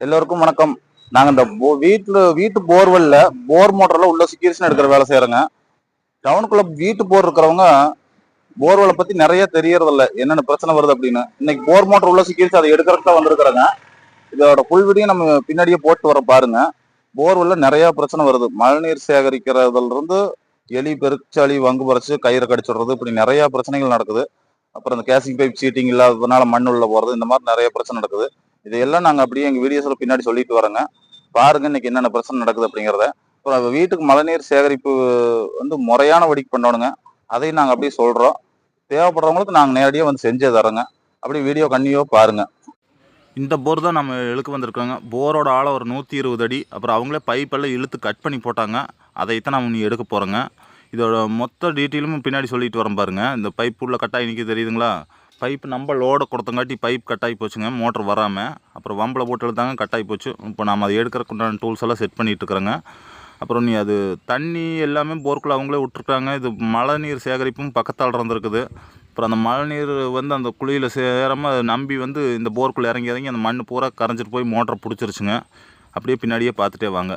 எல்லோருக்கும் வணக்கம். நாங்க இந்த போ- வீட்டுல வீட்டு போர்வெல்ல போர் மோட்டர்ல உள்ள சிக்கிருச்சுன்னு எடுக்கிற வேலை செய்யறோங்க டவுனுக்குள்ள வீட்டு போர் இருக்கிறவங்க போர்வெல்ல பத்தி நிறைய தெரியறதில்ல. என்னென்ன பிரச்சனை வருது அப்படின்னு. இன்னைக்கு போர் மோட்டர் உள்ள சிக்கிருச்சு அதை எடுக்கிறதுக்கு வந்திருக்கிறேங்க. இதோட புல் நம்ம பின்னாடியே போட்டு வர பாருங்க. போர்வெல்ல நிறைய பிரச்சனை வருது. மழைநீர் சேகரிக்கிறதுல இருந்து எலி பெருச்சாளி வங்கு பறிச்சு கயிறை கடிச்சிடுறது இப்படி நிறைய பிரச்சனைகள் நடக்குது. அப்புறம் இந்த கேசிங் பைப் சீட்டிங் இல்லாததுனால மண் உள்ள போறது இந்த மாதிரி நிறைய பிரச்சனை நடக்குது. இதையெல்லாம் நாங்கள் அப்படியே எங்கள் வீடியோஸில் பின்னாடி சொல்லிட்டு வரோங்க. பாருங்க இன்னைக்கு என்னென்ன பிரச்சனை நடக்குது அப்படிங்கிறத. அப்புறம் வீட்டுக்கு மழைநீர் சேகரிப்பு வந்து முறையான வடிக்கு பண்ணணுங்க. அதையும் நாங்கள் அப்படியே சொல்கிறோம் தேவைப்படுறவங்களுக்கு நாங்கள் நேரடியாக வந்து செஞ்சே தரோங்க. அப்படியே வீடியோ கண்ணியோ பாருங்க. இந்த போர் தான் நம்ம இழுக்க வந்திருக்கோங்க. போரோட ஆழம் ஒரு நூற்றி இருபது அடி. அப்புறம் அவங்களே பைப்பெல்லாம் இழுத்து கட் பண்ணி போட்டாங்க. அதைத்தான் நம்ம நீ எடுக்க போகிறோங்க இதோட மொத்த டீட்டெயிலும் பின்னாடி சொல்லிட்டு வரேன் பாருங்கள் இந்த பைப் உள்ள கட்டாய் நிற்க தெரியுதுங்களா? பைப் நம்ம லோடை கொடுத்தங்காட்டி பைப் கட்டாகி போச்சுங்க மோட்டர் வராமல் அப்புறம் வம்பில் போட்டு இழுத்தாங்க கட்டாகி போச்சு. இப்போ நம்ம அதை எடுக்கிறக்குண்டான டூல்ஸ் எல்லாம் செட் பண்ணிகிட்ருக்குறேங்க இருக்கிறோங்க அப்புறம் நீ அது தண்ணி எல்லாமே போர்க்குள்ள அவங்களே விட்டுருக்காங்க. இது மழை நீர் சேகரிப்பும் பக்கத்தால் இருந்திருக்குது அப்புறம் அந்த மழை நீர் வந்து அந்த குழியில் சேராமல் நம்பி வந்து இந்த போர்க்குள்ளே இறங்கி இறங்கி அந்த மண் பூரா கரைஞ்சிட்டு போய் மோட்டரை பிடிச்சிருச்சுங்க. அப்படியே பின்னாடியே பார்த்துட்டே வாங்க.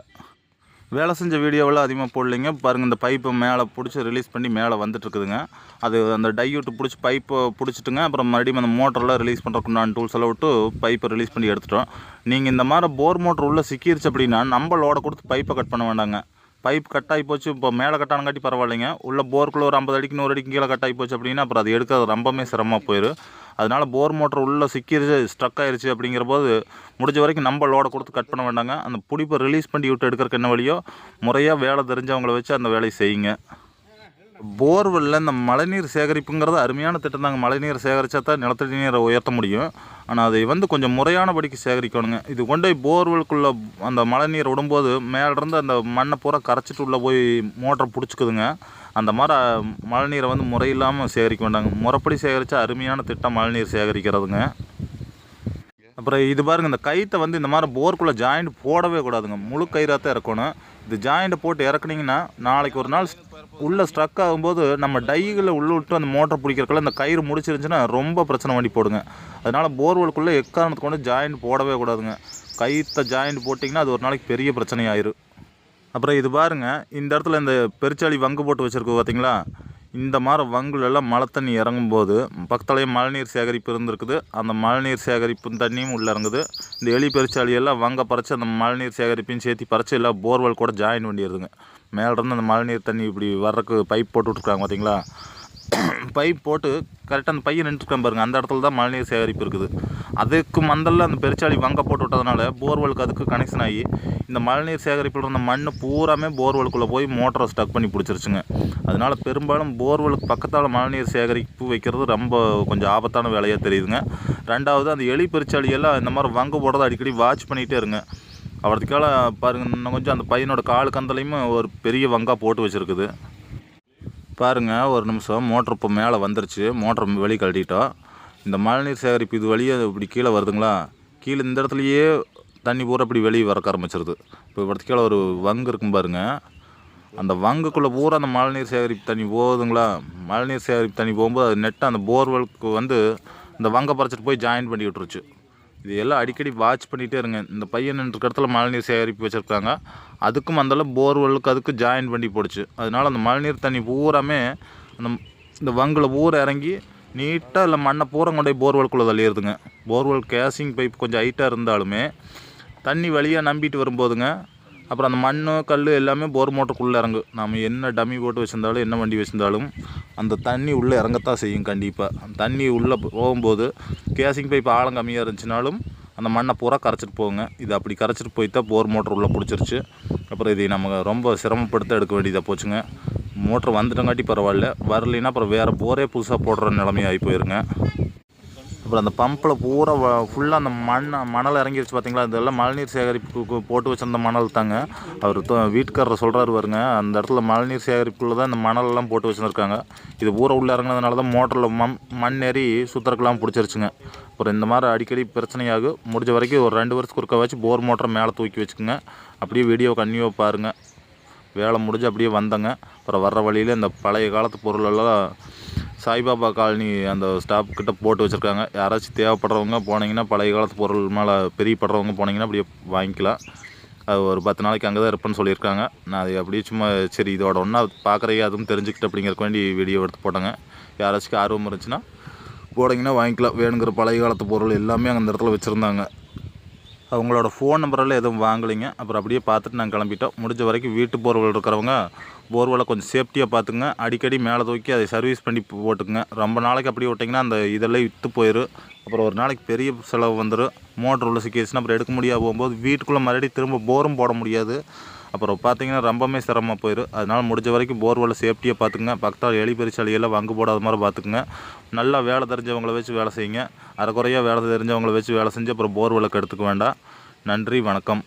வேலை செஞ்ச வீடியோவெல்லாம் அதிகமாக போடலைங்க. பாருங்கள் இந்த பைப்பை மேலே பிடிச்சி ரிலீஸ் பண்ணி மேலே வந்துட்டுருக்குதுங்க. அது அந்த டையூட்டு பிடிச்சி பைப்பை பிடிச்சிட்டுங்க அப்புறம் மறுபடியும் அந்த மோட்டரெலாம் ரிலீஸ் பண்ணுறக்குண்டான டூல்ஸ் எல்லாம் விட்டு பைப்பை ரிலீஸ் பண்ணி எடுத்துட்டோம். நீங்கள் இந்த மாதிரி போர் மோட்டர் உள்ளே சிக்கிருச்சு அப்படின்னா நம்ம லோட கொடுத்து பைப்பை கட் பண்ண வேண்டாங்க. பைப் கட்டாகி போச்சு இப்போ மேலே கட்டானங்காட்டி பரவாயில்லைங்க. உள்ள போருக்குள்ளே ஒரு ஐம்பது அடிக்கு நூறு அடிக்கு கீழே கட்டாகி போச்சு அப்படின்னா அப்புறம் அது எடுக்கிறது ரொம்பவுமே சிரமமாக போயிடும் அதனால் போர் மோட்டர் உள்ளே சிக்கிருச்சு ஸ்ட்ரக் ஆயிருச்சு அப்படிங்கிற போது முடிஞ்ச வரைக்கும் நம்ம லோடை கொடுத்து கட் பண்ண வேண்டாங்க. அந்த பிடிப்பை ரிலீஸ் பண்ணி விட்டு எடுக்கிறக்கு என்ன வழியோ முறையாக வேலை தெரிஞ்சவங்கள வச்சு அந்த வேலையை செய்யுங்க. போர்வெல்லில் இந்த மழைநீர் சேகரிப்புங்கிறது அருமையான திட்டம் தாங்க மழைநீர் சேகரித்தா தான் நிலத்தடி நீரை உயர்த்த முடியும். ஆனால் அதை வந்து கொஞ்சம் முறையானபடிக்கு சேகரிக்கணுங்க. இது கொண்டு போய் போர்வெலுக்குள்ளே அந்த மழைநீர் விடும்போது மேலேருந்து அந்த மண்ணை பூரா கரைச்சிட்டு உள்ளே போய் மோட்டர் பிடிச்சிக்குதுங்க. அந்த மாதிரி மழைநீரை வந்து முறையில்லாமல் சேகரிக்க வேண்டாங்க. முறைப்படி சேகரித்தா அருமையான திட்டம் மழைநீர் சேகரிக்கிறதுங்க. அப்புறம் இது பாருங்க இந்த கயிற்றை வந்து இந்த மாதிரி போர்க்குள்ளே ஜாயிண்ட் போடவே கூடாதுங்க. முழு கயிறாக தான் இறக்கணும். இது ஜாயிண்ட்டை போட்டு இறக்குனிங்கன்னா நாளைக்கு ஒரு நாள் உள்ளே ஸ்ட்ரக் ஆகும்போது நம்ம டைகளை உள்ளே விட்டு அந்த மோட்டர் பிடிக்கிறக்குள்ள இந்த கயிறு முடிச்சிருந்துச்சுன்னா ரொம்ப பிரச்சனை வண்டி போடுங்க. அதனால் போர்வெலுக்குள்ளே எக்காரணத்துக்கு கொண்டு ஜாயிண்ட் போடவே கூடாதுங்க. கயிற்றை ஜாயிண்ட் போட்டிங்கன்னா அது ஒரு நாளைக்கு பெரிய பிரச்சனையாயிரும். அப்புறம் இது பாருங்கள் இந்த இடத்துல இந்த பெருச்சாளி வங்கு போட்டு வச்சுருக்கு பார்த்தீங்களா இந்த மாதிரி வங்குலெல்லாம் மழை தண்ணி இறங்கும்போது பக்கத்துலேயே மழைநீர் சேகரிப்பு இருந்திருக்குது. அந்த மழைநீர் சேகரிப்பு தண்ணியும் உள்ளே இறங்குது. இந்த எலி பெருச்சாளி எல்லாம் வங்க பறித்து அந்த மழைநீர் சேகரிப்பையும் சேர்த்து பறித்து எல்லாம் போர்வெல் கூட ஜாயின் பண்ணிடுதுங்க. மேலேருந்து அந்த மழைநீர் தண்ணி இப்படி வர்றதுக்கு பைப் போட்டு விட்ருக்காங்க பார்த்தீங்களா பைப் போட்டு கரெக்டாக அந்த பையன் நின்றுருக்கான் பாருங்க. அந்த இடத்துல தான் மழைநீர் சேகரிப்பு இருக்குது. அதுக்கு மந்தலில் அந்த பெருச்சாளி வங்க போட்டு விட்டதுனால போர்வெலுக்கு அதுக்கு கனெக்ஷன் ஆகி இந்த மழைநீர் சேகரிப்பில் இருந்த மண் பூராமே போர்வெலுக்குள்ளே போய் மோட்டரை ஸ்டக் பண்ணி பிடிச்சிருச்சுங்க. அதனால் பெரும்பாலும் போர்வெலுக்கு பக்கத்தால் மழைநீர் சேகரிப்பு வைக்கிறது ரொம்ப கொஞ்சம் ஆபத்தான வேலையாக தெரியுதுங்க. ரெண்டாவது அந்த எலி பெருச்சாளியெல்லாம் இந்த மாதிரி வங்க போடுறத அடிக்கடி வாட்ச் பண்ணிகிட்டே இருங்க. அவரதுக்கால பாருங்க இன்னும் கொஞ்சம் அந்த பையனோட கால் கந்தலையும் ஒரு பெரிய வங்கா போட்டு வச்சுருக்குது. பாருங்க ஒரு நிமிஷம் மோட்ரு இப்போ மேலே வந்துருச்சு. மோட்ரு வெளியே கழட்டிட்டோம். இந்த மழைநீர் சேகரிப்பு இது வழியே இப்படி கீழே வருதுங்களா? கீழே இந்த இடத்துலையே தண்ணி பூரா இப்படி வெளியே வரக்க ஆரம்பிச்சிருது. இப்போ இவரத்து ஒரு வங்கு இருக்கும் பாருங்க. அந்த வங்குக்குள்ளே பூரா அந்த மழைநீர் சேகரிப்பு தண்ணி போகுதுங்களா? மழைநீர் சேகரிப்பு தண்ணி போகும்போது அது நெட்டாக அந்த போர்வெலுக்கு வந்து இந்த வங்கை பறிச்சிட்டு போய் ஜாயின் பண்ணி விட்டுருச்சு இது எல்லாம் அடிக்கடி வாட்ச் பண்ணிகிட்டே இருங்க. இந்த பையன் இருக்கிற இடத்துல மழைநீர் சேகரிப்பு வச்சுருக்காங்க. அதுக்கும் அந்தளவு போர்வெலுக்கு அதுக்கு ஜாயின் பண்ணி போடுச்சு. அதனால் அந்த மழைநீர் தண்ணி பூராமே அந்த இந்த வங்கில் பூரா இறங்கி நீட்டாக இல்லை மண்ணை பூரா கொண்டு போய் போர்வெலுக்குள்ளே தள்ளிடுதுங்க. போர்வெல் கேசிங் பைப் கொஞ்சம் ஹைட்டாக இருந்தாலுமே தண்ணி வழியாக நம்பிட்டு வரும்போதுங்க அப்புறம் அந்த மண் கல் எல்லாமே போர் மோட்டருக்குள்ளே இறங்கும். நம்ம என்ன டம்மி போட்டு வச்சிருந்தாலும் என்ன வண்டி வச்சிருந்தாலும் அந்த தண்ணி உள்ளே இறங்கத்தான் செய்யும் கண்டிப்பாக தண்ணி உள்ளே போகும்போது கேசிங் பைப் ஆழம் கம்மியாக இருந்துச்சுனாலும் அந்த மண்ணை பூரா கரைச்சிட்டு போகுங்க இது அப்படி கரைச்சிட்டு போய் தான் போர் மோட்டர் உள்ளே பிடிச்சிருச்சு. அப்புறம் இதை நம்ம ரொம்ப சிரமப்படுத்த எடுக்க வேண்டியதாக போச்சுங்க. மோட்ரு வந்துட்டங்காட்டி பரவாயில்ல. வரலைன்னா அப்புறம் வேறு போரே புதுசாக போடுற நிலமையாகி போயிருங்க. அப்புறம் அந்த பம்பில் பூரா ஃபுல்லாக அந்த மண் மணல் இறங்கிருச்சு பார்த்தீங்களா இதெல்லாம் மழைநீர் சேகரிப்புக்கு போட்டு வச்சிருந்த மணல் தாங்க. அவர் தொ- வீட்டுக்காரர் சொல்கிறாரு பாருங்க அந்த இடத்துல மழைநீர் சேகரிப்புக்குள்ள தான் இந்த மணலெல்லாம் போட்டு வச்சுருக்காங்க இது பூரா உள்ளே இறங்குனதுனால தான் மோட்டரில் மண் மண் ஏறி சுத்தறக்கெல்லாம் பிடிச்சிருச்சுங்க. அப்புறம் இந்த மாதிரி அடிக்கடி பிரச்சனையாகும் முடிஞ்ச வரைக்கும் ஒரு ரெண்டு வருஷத்துக்கு ஒருக்கா வச்சு போர் மோட்டரை மேலே தூக்கி வச்சுக்கோங்க. அப்படியே வீடியோ கன்னியூவாக பாருங்கள் வேலை முடிஞ்சு அப்படியே வந்தங்க. அப்புறம் வர்ற வழியில் இந்த பழைய காலத்து பொருளெல்லாம் சாய்பாபா காலனி அந்த ஸ்டாப் கிட்ட போட்டு வச்சுருக்காங்க. யாராச்சும் தேவைப்படுறவங்க போனீங்கன்னா பழைய காலத்து பொருள் மேலே பெரியப்படுறவங்க போனீங்கன்னா அப்படியே வாங்கிக்கலாம். அது ஒரு பத்து நாளைக்கு அங்கே தான் இருப்பேன்னு சொல்லியிருக்காங்க. நான் அது அப்படியே சும்மா சரி இதோட ஒன்றா பார்க்குறையே அதுவும் தெரிஞ்சுக்கிட்டு அப்படிங்கிறக்கு வேண்டி வீடியோ எடுத்து போட்டேங்க. யாராச்சும் ஆர்வம் இருந்துச்சுன்னா போனீங்கன்னா வாங்கிக்கலாம். வேணுங்கிற பழைய காலத்து பொருள் எல்லாமே அங்கே அந்த இடத்துல வச்சுருந்தாங்க. அவங்களோட ஃபோன் நம்பரெல்லாம் எதுவும் வாங்கலைங்க. அப்புறம் அப்படியே பார்த்துட்டு நாங்கள் கிளம்பிட்டோம். முடிஞ்ச வரைக்கும் வீட்டு போர்வெல் இருக்கிறவங்க போர்வெலை கொஞ்சம் சேஃப்டியாக பார்த்துங்க அடிக்கடி மேலே தூக்கி அதை சர்வீஸ் பண்ணி போட்டுக்குங்க. ரொம்ப நாளைக்கு அப்படியே விட்டிங்கன்னா அந்த இதெல்லாம் விற்று போயிடும் அப்புறம் ஒரு நாளைக்கு பெரிய செலவு வந்துடும் மோட்ரு உள்ள சிக்கிடுச்சுன்னா அப்புறம் எடுக்க முடியாது போகும்போது வீட்டுக்குள்ளே மறுபடியும் திரும்ப போரும் போட முடியாது. அப்புறம் பார்த்தீங்கன்னா ரொம்பவுமே சிரமமாக போயிடும் அதனால் முடிஞ்ச வரைக்கும் போர்வெல் சேஃப்டியாக பார்த்துக்குங்க. பக்கத்தில் எலி பெருச்சாலியெல்லாம் வங்கு போடாத மாதிரி பார்த்துக்குங்க. நல்லா வேலை தெரிஞ்சவங்களை வச்சு வேலை செய்யுங்க. அரைக்குறையாக வேலை தெரிஞ்சவங்களை வச்சு வேலை செஞ்சு அப்புறம் போர்வெல்லுக்கு எடுத்துக்க வேண்டாம். நன்றி வணக்கம்.